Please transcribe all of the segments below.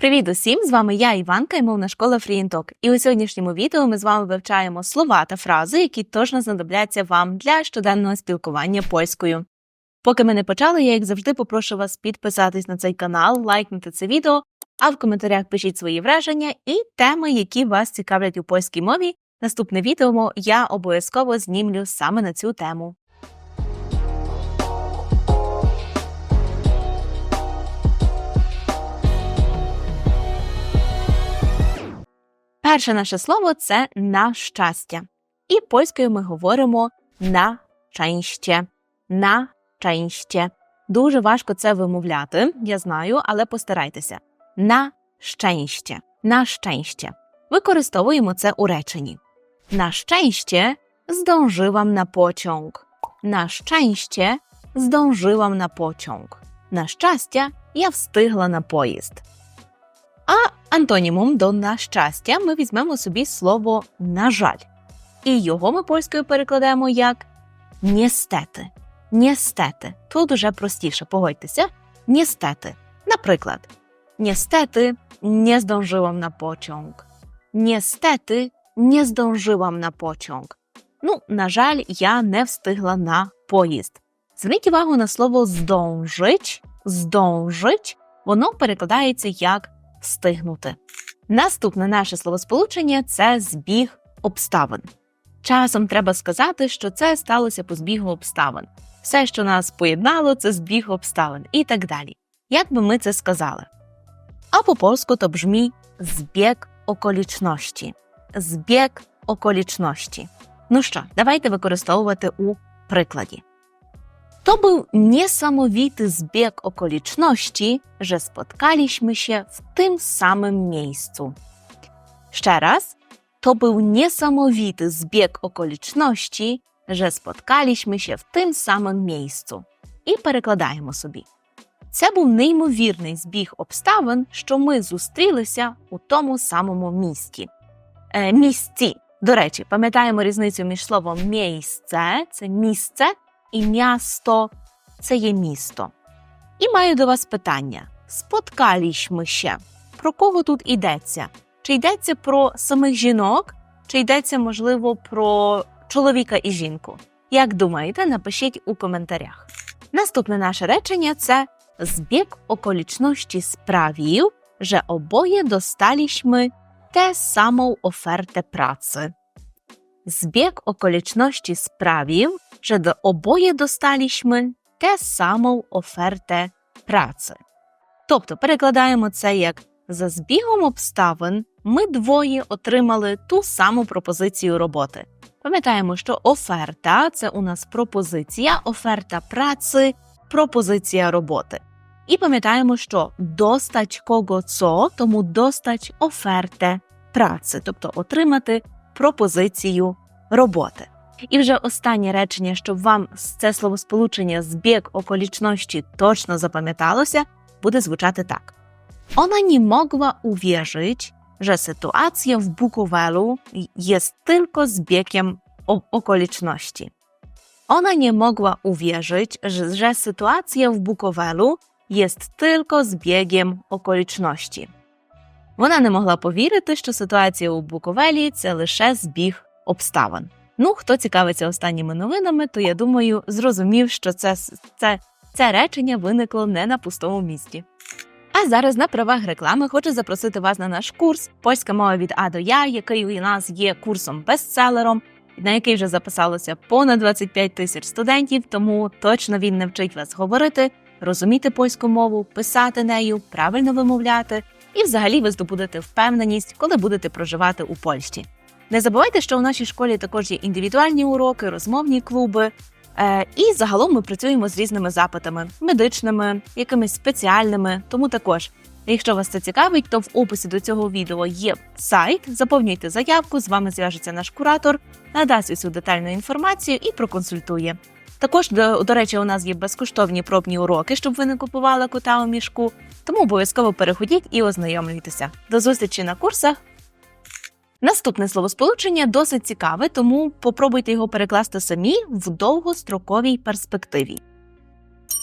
Привіт усім! З вами я, Іванка, і мовна школа FreeTalk. І у сьогоднішньому відео ми з вами вивчаємо слова та фрази, які точно знадобляться вам для щоденного спілкування польською. Поки ми не почали, я як завжди попрошу вас підписатись на цей канал, лайкнути це відео, а в коментарях пишіть свої враження і теми, які вас цікавлять у польській мові. Наступне відео я обов'язково знімлю саме на цю тему. Перше наше слово це на щастя. І польською ми говоримо на szczęście. На szczęście. Дуже важко це вимовляти, я знаю, але постарайтеся. На szczęście. На szczęście. Використовуємо це у реченні. На szczęście zdążyłam na pociąg. На szczęście zdążyłam na pociąg. На щастя, я встигла на поїзд. А антонімом до на щастя ми візьмемо собі слово на жаль. І його ми польською перекладаємо як «нєстети». «Нєстети». Тут уже простіше, погодьтеся. «Нєстети». Наприклад, «Niestety nie zdążyłam na pociąg». «Niestety nie zdążyłam na pociąg». Ну, на жаль, я не встигла на поїзд. Зверніть увагу на слово здовжить, здовжить, воно перекладається як встигнути. Наступне наше словосполучення це збіг обставин. Часом треба сказати, що це сталося по збігу обставин. Все, що нас поєднало, це збіг обставин і так далі. Як би ми це сказали? А по польську то бжмі збіг околічності. Збіг околічності. Ну що, давайте використовувати у прикладі. To był niesamowity zbieg okoliczności, że spotkaliśmy się w tym samym miejscu. Ще раз, to był niesamowity zbieg okoliczności, że spotkaliśmy się в тим самим miejscu. І перекладаємо собі. Це був неймовірний збіг обставин, що ми зустрілися у тому самому місті. Е, місці. До речі, пам'ятаємо різницю між словом місце це місце і місто це є місто. І маю до вас питання: споткалішми ще. Про кого тут йдеться? Чи йдеться про самих жінок, чи йдеться, можливо, про чоловіка і жінку? Як думаєте, напишіть у коментарях. Наступне наше речення це збіг околічності справів, że oboje dostaliśmy tę samą ofertę pracy. Zbieg okoliczności sprawił, że do oboje dostaliśmy tę samą ofertę pracy. Тобто перекладаємо це як за збігом обставин ми двоє отримали ту саму пропозицію роботи. Пам'ятаємо, що оферта це у нас пропозиція, оферта праці, пропозиція роботи. І пам'ятаємо, що достач кого цо, тому достач оферте праці, тобто отримати пропозицію роботи. І вже останнє речення, щоб вам це словосполучення збіг околічності точно запам'яталося, буде звучати так: Ona nie mogła uwierzyć, że sytuacja w Bukowelu jest tylko zbiegiem o- okoliczności. Ona nie mogła uwierzyć, że, że sytuacja w Bukowelu jest tylko zbiegiem okoliczności. Вона не могла повірити, що ситуація у Буковелі це лише збіг обставин. Ну, хто цікавиться останніми новинами, то я думаю, зрозумів, що це, це, це речення виникло не на пустому місці. А зараз на правах реклами хочу запросити вас на наш курс Польська мова від А до Я, який у нас є курсом бестселером, на який вже записалося понад 25 тисяч студентів, тому точно він навчить вас говорити, розуміти польську мову, писати нею, правильно вимовляти, і взагалі ви здобудете впевненість, коли будете проживати у Польщі. Не забувайте, що у нашій школі також є індивідуальні уроки, розмовні клуби. Е, і загалом ми працюємо з різними запитами медичними, якимись спеціальними. Тому також, якщо вас це цікавить, то в описі до цього відео є сайт. Заповнюйте заявку, з вами зв'яжеться наш куратор, надасть усю детальну інформацію і проконсультує. Також, до, до речі, у нас є безкоштовні пробні уроки, щоб ви не купували кота у мішку. Тому обов'язково переходіть і ознайомлюйтеся. До зустрічі на курсах. Наступне словосполучення досить цікаве, тому попробуйте його перекласти самі в довгостроковій перспективі.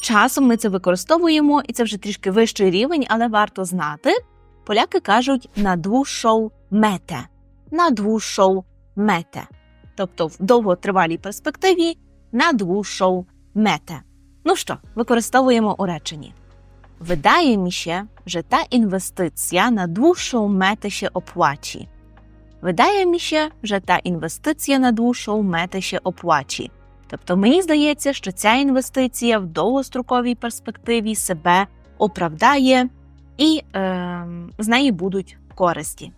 Часом ми це використовуємо, і це вже трішки вищий рівень, але варто знати. поляки кажуть на dłuższą metę. На dłuższą metę. Тобто в довготривалій перспективі на dłuższą metę. Ну що, використовуємо у реченні. Wydaje mi się, że ta inwestycja na dłuższą metę się opłaci. Wydaje mi się, że ta на dłuższą metę się opłaci. Тобто мені здається, що ця інвестиція в довгостроковій перспективі себе оправдає і е, з неї будуть користі.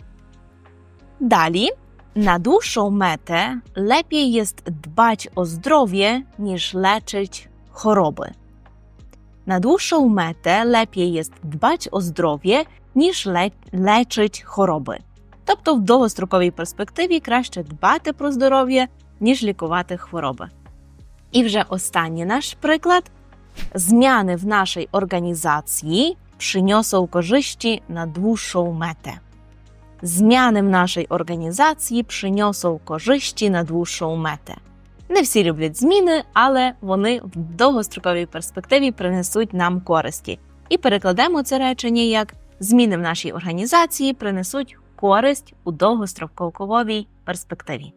Далі, na dłuższą metę lepiej jest dbać o zdrowie niż leczyć choroby. Na dłuższą metę lepiej jest dbać o zdrowie niż le- leczyć choroby. Тобто в довгостроковій перспективі краще дбати про здоров'я, ніж лікувати хвороби. І вже останній наш приклад: zmiany w naszej organizacji przyniosą korzyści na dłuższą metę. Zmiany в нашій організації przyniosą korzyści на dłuższą metę. Не всі люблять зміни, але вони в довгостроковій перспективі принесуть нам користі. І перекладемо це речення як зміни в нашій організації принесуть користь у довгостроковій перспективі.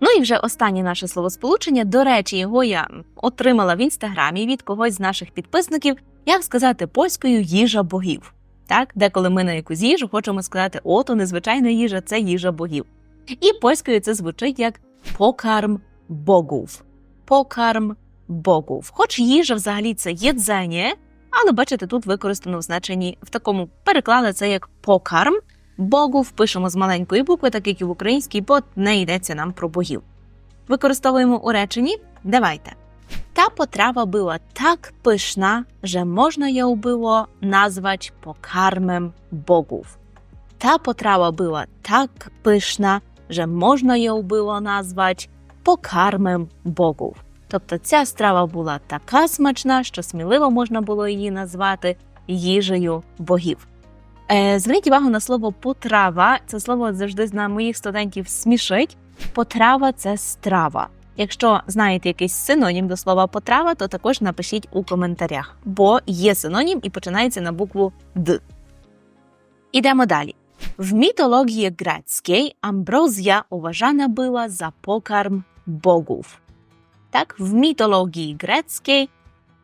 Ну і вже останнє наше словосполучення. До речі, його я отримала в інстаграмі від когось з наших підписників, як сказати польською їжа богів. Так, деколи ми на якусь їжу хочемо сказати, о, то незвичайна їжа, це їжа богів. І польською це звучить як покарм богów. Покарм богów. Хоч їжа взагалі це єдзення, але бачите, тут використано в значенні в такому переклали це як покарм. Богów пишемо з маленької букви, так як і в українській, бо не йдеться нам про богів. Використовуємо у реченні. Давайте. Ta potrawa była tak pyszna, że można ją było nazwać pokarmem bogów. Ta potrawa była tak pyszna, że można ją było nazwać pokarmem богів. Тобто ця страва була така смачна, що сміливо можна було її назвати їжею богів. Е, зверніть увагу на слово потрава. Це слово завжди на моїх студентів смішить. Потрава це страва. Якщо знаєте якийсь синонім до слова потрава, то також напишіть у коментарях, бо є синонім і починається на букву Д. Ідемо далі. W mitologii greckiej ambrozja uważana była za pokarm bogów. Tak, w mitologii greckiej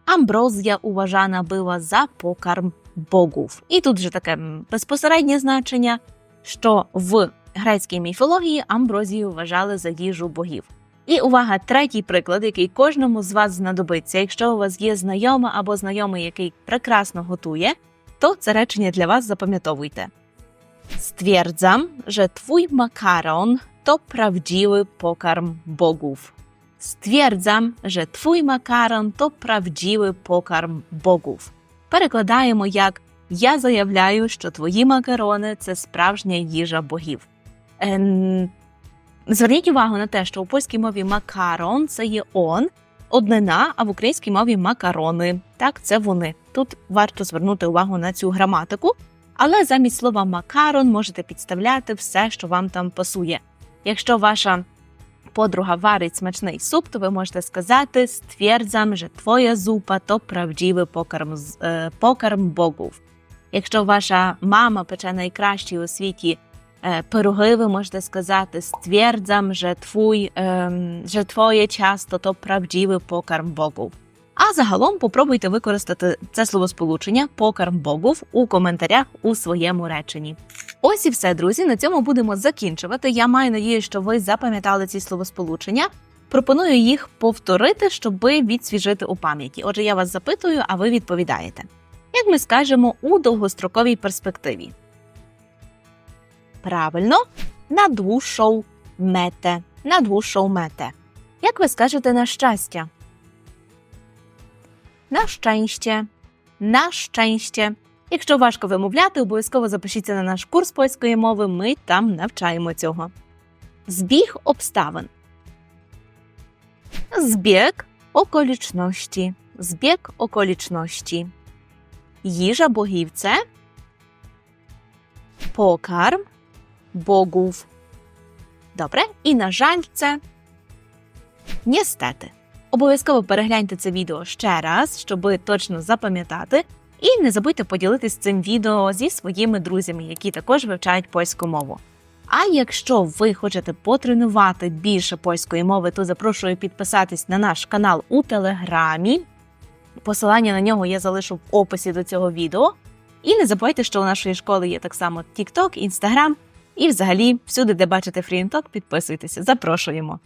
амброзія uważana była за покарм богів. І тут же таке безпосереднє значення, що в грецькій міфології амброзію вважали за їжу богів. І увага, третій приклад, який кожному з вас знадобиться. Якщо у вас є знайома або знайомий, який прекрасно готує, то це речення для вас запам'ятовуйте. Stwierdzam, że twój makaron to prawdziwy pokarm bogów. Stwierdzam, że twój makaron to prawdziwy pokarm bogów. Перекладаємо як Я заявляю, що твої макарони це справжня їжа богів. Ем, Зверніть увагу на те, що у польській мові макарон це є он, однина, а в українській мові макарони. Так, це вони. Тут варто звернути увагу на цю граматику, але замість слова макарон можете підставляти все, що вам там пасує. Якщо ваша подруга варить смачний суп, то ви можете сказати stwierdzam, że twoja zupa to prawdziwy pokarm, з- е, pokarm богів. Якщо ваша мама пече найкращі у світі е, пироги, ви можете сказати stwierdzam, że twój, ем, że twoje ciasto to prawdziwy pokarm богів. А загалом попробуйте використати це словосполучення покарм богів у коментарях у своєму реченні. Ось і все, друзі. На цьому будемо закінчувати. Я маю надію, що ви запам'ятали ці словосполучення. Пропоную їх повторити, щоб відсвіжити у пам'яті. Отже, я вас запитую, а ви відповідаєте. Як ми скажемо у довгостроковій перспективі? Правильно, на dłuższą metę. На dłuższą metę. Як ви скажете на щастя? На щастя. На щастя. Якщо важко вимовляти, обов'язково запишіться на наш курс польської мови. Ми там навчаємо цього. Збіг обставин. Збіг околічності. Збіг околічності. Їжа богів це покарм богів. Добре, і на жаль, це Нєстети. Обов'язково перегляньте це відео ще раз, щоб точно запам'ятати. І не забудьте поділитись цим відео зі своїми друзями, які також вивчають польську мову. А якщо ви хочете потренувати більше польської мови, то запрошую підписатись на наш канал у Телеграмі. Посилання на нього я залишу в описі до цього відео. І не забувайте, що у нашої школи є так само TikTok, Instagram і взагалі всюди, де бачите FreeTalk, підписуйтеся. Запрошуємо.